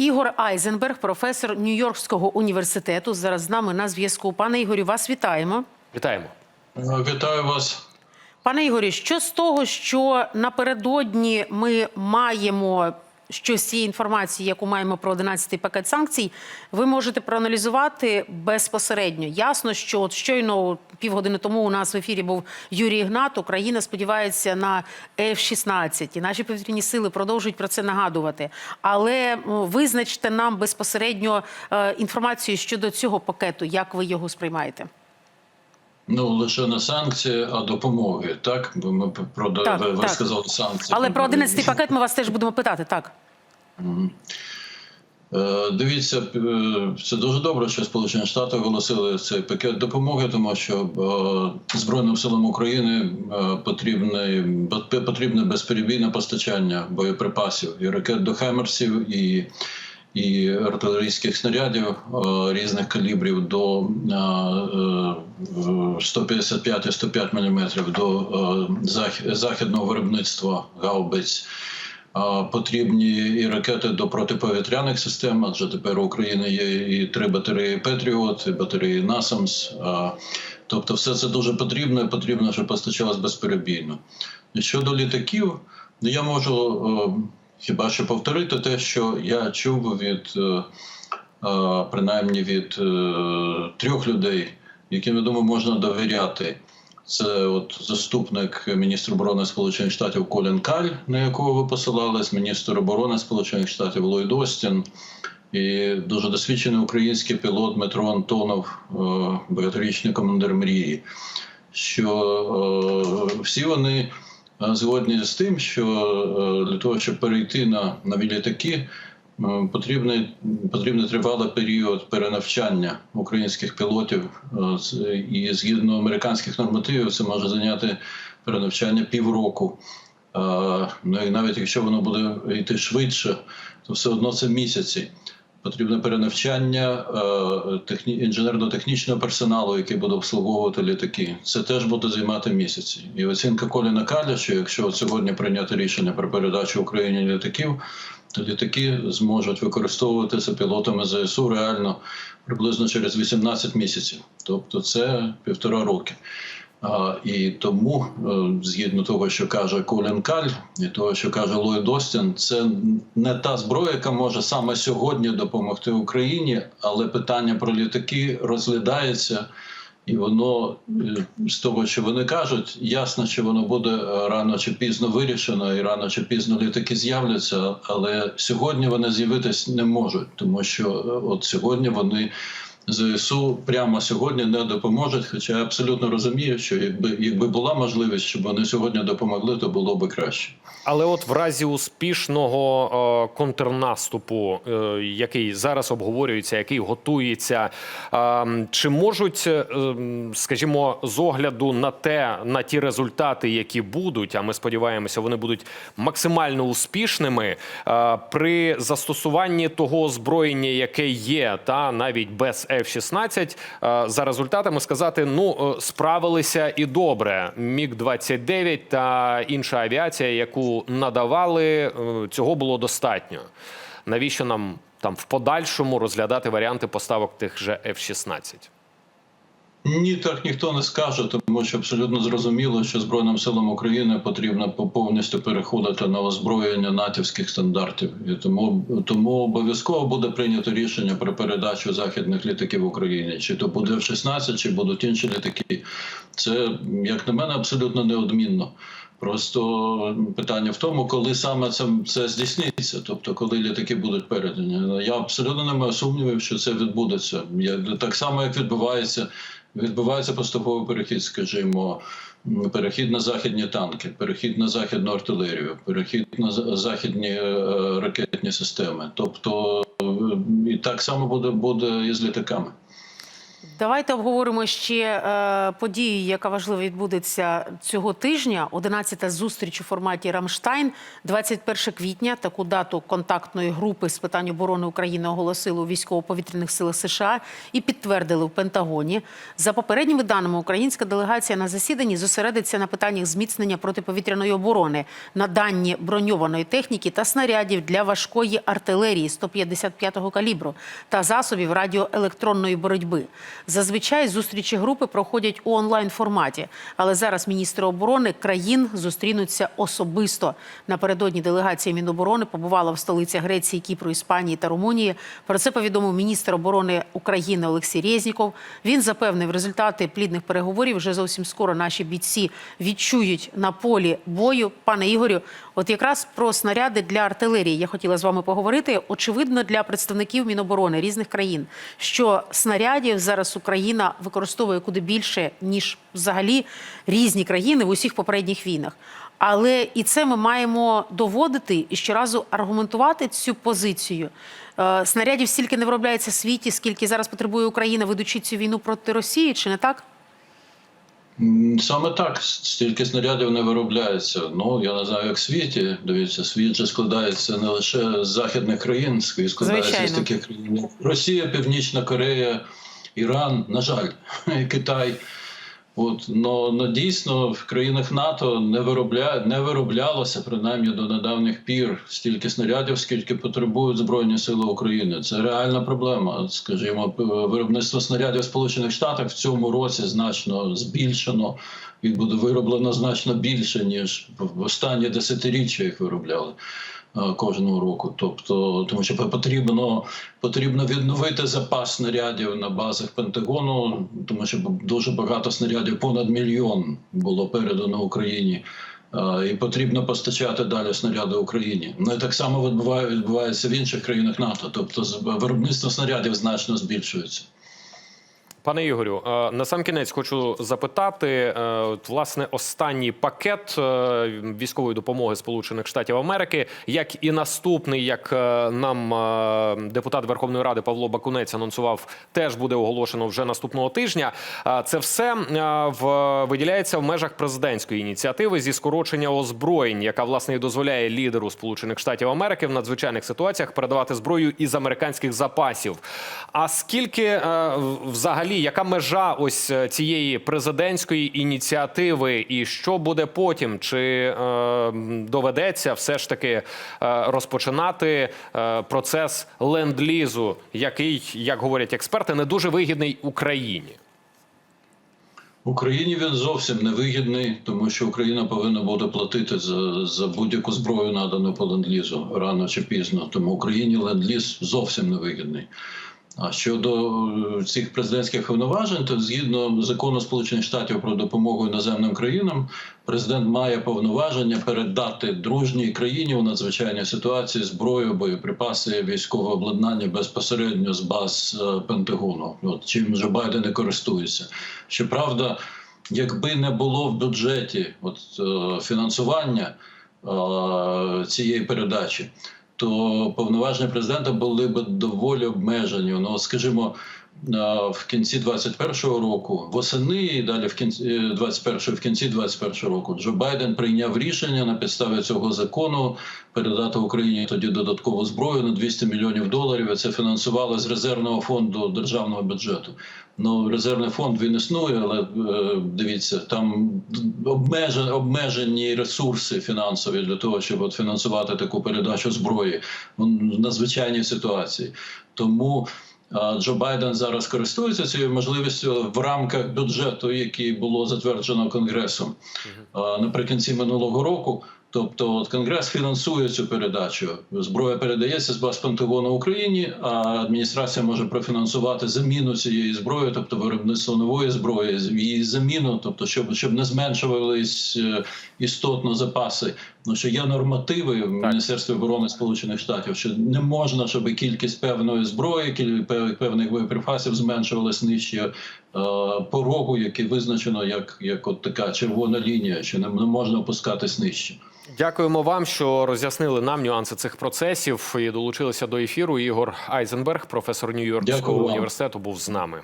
Ігор Айзенберг, професор Нью-Йоркського університету. Зараз з нами на зв'язку. Пане Ігорю, вас вітаємо. Вітаємо. Вітаю вас. Пане Ігорі, що з того, що напередодні ми маємо що з цієї інформації, яку маємо про 11-й пакет санкцій, ви можете проаналізувати безпосередньо. Ясно, що от щойно півгодини тому у нас в ефірі був Юрій Ігнат. Україна сподівається на F-16. І наші повітряні сили продовжують про це нагадувати. Але визначте нам безпосередньо е, інформацію щодо цього пакету, як ви його сприймаєте. Ну лише не санкції, а допомоги. Так ми про Так, ви так. сказали санкції. Але про 11-й пакет ми вас теж будемо питати. Так. Е, Дивіться, е, це дуже добре, що Сполучені Штати оголосили цей пакет допомоги, тому що е, Збройним силам України потрібне потрібне безперебійне постачання боєприпасів і ракет до Хемерсів, і, і артилерійських снарядів різних калібрів до е, е, 155 і 105 мм до західного виробництва гаубиць. Потрібні і ракети до протиповітряних систем, адже тепер у України є і три батареї Петріот, і батареї Насамс. Тобто, все це дуже потрібно, і потрібно, щоб постачалось безперебійно. Щодо літаків, ну, я можу е, хіба що повторити те, що я чув від е, е, принаймні від трьох людей, яким я думаю, можна довіряти. Це от заступник міністра оборони Сполучених Штатів Колін Каль, на якого ви посилались, міністр оборони Сполучених Штатів Ллойд Остін і дуже досвідчений український пілот Дмитро Антонов, е, багаторічний командир мрії. Що е, всі вони е, згодні з тим, що для того, щоб перейти на нові літаки, Потрібний потрібний тривалий період перенавчання українських пілотів, Е, і згідно американських нормативів, це може зайняти перенавчання півроку. Е, Ну і навіть якщо воно буде йти швидше, то все одно це місяці. Потрібне перенавчання е, техні... інженерно-технічного персоналу, який буде обслуговувати літаки. Це теж буде займати місяці. І оцінка Коліна Каля, що якщо сьогодні прийняти рішення про передачу Україні літаків, літаки зможуть використовуватися пілотами ЗСУ реально приблизно через 18 місяців. Тобто це півтора роки. І тому, е, згідно того, що каже Колін Каль, і того, що каже Ллойд Остін, це не та зброя, яка може саме сьогодні допомогти Україні, але питання про літаки розглядається, і воно е, з того, що вони кажуть, ясно, що воно буде е, рано чи пізно вирішено, і рано чи пізно літаки з'являться. Але сьогодні вони з'явитись не можуть, тому що е, от сьогодні вони. ЗСУ прямо сьогодні не допоможуть. Хоча я абсолютно розумію, що якби якби була можливість, щоб вони сьогодні допомогли, то було би краще. Але от в разі успішного е, контрнаступу, е, який зараз обговорюється, який готується, е, чи можуть, скажімо, з огляду на те, на ті результати, які будуть, а ми сподіваємося, вони будуть максимально успішними при застосуванні того озброєння, яке є, та навіть без F-16, е, за результатами сказати, ну е, справилися і добре. Міг 29 та інша авіація, яку надавали, е, цього було достатньо. Навіщо нам там в подальшому розглядати варіанти поставок тих же F-16? Ні, так ніхто не скаже, тому що абсолютно зрозуміло, що Збройним силам України потрібно по- повністю переходити на озброєння натівських стандартів. І тому тому обов'язково буде прийнято рішення про передачу західних літаків Україні. Чи то буде F-16, чи будуть інші літаки. Це, як на мене, абсолютно неодмінно. Просто питання в тому, коли саме це, це здійсниться, тобто коли літаки будуть передані. Я абсолютно не маю сумнівів, що це відбудеться. Я, так само, як відбувається, відбувається поступовий перехід, скажімо, перехід на західні танки, перехід на західну артилерію, перехід на західні е, ракетні системи. Тобто е, і так само буде, буде і з літаками. Давайте обговоримо ще е, подію, яка важливо відбудеться цього тижня. 11-та зустріч у форматі Рамштайн, 21 квітня. Таку дату контактної групи з питань оборони України оголосили у військово-повітряних силах США і підтвердили в Пентагоні. За попередніми даними, українська делегація на засіданні зосередиться на питаннях зміцнення протиповітряної оборони, наданні броньованої техніки та снарядів для важкої артилерії 155-го калібру та засобів радіоелектронної боротьби. Зазвичай зустрічі групи проходять у онлайн форматі, але зараз міністри оборони країн зустрінуться особисто. Напередодні делегація Міноборони побувала в столицях Греції, Кіпру, Іспанії та Румунії. Про це повідомив міністр оборони України Олексій Резніков. Він запевнив, результати плідних переговорів вже зовсім скоро наші бійці відчують на полі бою. Пане Ігорю, от якраз про снаряди для артилерії я хотіла з вами поговорити. Очевидно, для представників Міноборони різних країн, що снарядів зараз Україна використовує куди більше ніж взагалі різні країни в усіх попередніх війнах. Але і це ми маємо доводити і щоразу аргументувати цю позицію. Е, Снарядів стільки не виробляється в світі, скільки зараз потребує Україна, ведучи цю війну проти Росії, чи не так? Саме так, стільки снарядів не виробляється. Ну я не знаю, як в світі. Дивіться, світ же складається не лише з західних країн, світ складається з таких країн. Росія, Північна Корея, Іран, на жаль, Китай. От но, но дійсно в країнах НАТО не виробля не вироблялося принаймні до недавніх пір стільки снарядів, скільки потребують збройні сили України. Це реальна проблема. Скажімо, виробництво снарядів в Сполучених Штатах в цьому році значно збільшено і буде вироблено значно більше ніж в останні десятиріччя їх виробляли. Е, Кожного року, тобто тому, що потрібно потрібно відновити запас снарядів на базах Пентагону, тому що дуже багато снарядів, понад мільйон було передано Україні, е, і потрібно постачати далі снаряди Україні. Ну і так само відбуває- відбувається в інших країнах НАТО. Тобто виробництво снарядів значно збільшується. Пане Ігорю, е, на сам кінець хочу запитати: е, власне, останній пакет е, військової допомоги Сполучених Штатів Америки, як і наступний, як нам депутат Верховної Ради Павло Бакунець анонсував, теж буде оголошено вже наступного тижня. Це все в виділяється в межах президентської ініціативи зі скорочення озброєнь, яка власне і дозволяє лідеру Сполучених Штатів Америки в надзвичайних ситуаціях передавати зброю із американських запасів. А скільки е, взагалі яка межа ось е, цієї президентської ініціативи, і що буде потім? Чи е, доведеться все ж таки е, розпочинати е, процес ленд-лізу, який, як говорять експерти, не дуже вигідний Україні? Україні він зовсім не вигідний, тому що Україна повинна буде платити за, за будь-яку зброю, надану по ленд-лізу рано чи пізно. Тому Україні ленд-ліз зовсім не вигідний. А щодо е, цих президентських повноважень, то згідно закону Сполучених Штатів про допомогу іноземним країнам, президент має повноваження передати дружній країні у надзвичайній ситуації зброю, боєприпаси, військове обладнання безпосередньо з баз е, Пентагону. От чим же Байден і користується. Щоправда, якби не було в бюджеті от, е, фінансування цієї передачі, то повноваження президента були б доволі обмежені. Ну, скажімо, в кінці 21-го року, восени і далі в кінці е, 21-го, в кінці 21-го року Джо Байден прийняв рішення на підставі цього закону передати Україні тоді додаткову зброю на 200 мільйонів доларів. І це фінансували з резервного фонду державного бюджету. Ну, резервний фонд він існує, але е, дивіться, там обмежені, обмежені ресурси фінансові для того, щоб от фінансувати таку передачу зброї в надзвичайній ситуації. Тому Джо Байден зараз користується цією можливістю в рамках бюджету, який було затверджено Конгресом наприкінці минулого року. Тобто, от Конгрес фінансує цю передачу. Зброя передається з баз Пентагону Україні, а адміністрація може профінансувати заміну цієї зброї, тобто виробництво нової зброї, її заміну, тобто, щоб щоб не зменшувались е, істотно запаси. Ну що є нормативи в Міністерстві оборони Сполучених Штатів, що не можна, щоб кількість певної зброї, певних боєприпасів зменшувалась нижче е, порогу, який визначено як, як от така червона лінія, що не можна опускатись нижче. Дякуємо вам, що роз'яснили нам нюанси цих процесів і долучилися до ефіру. Ігор Айзенберг, професор Нью-Йоркського університету, був з нами.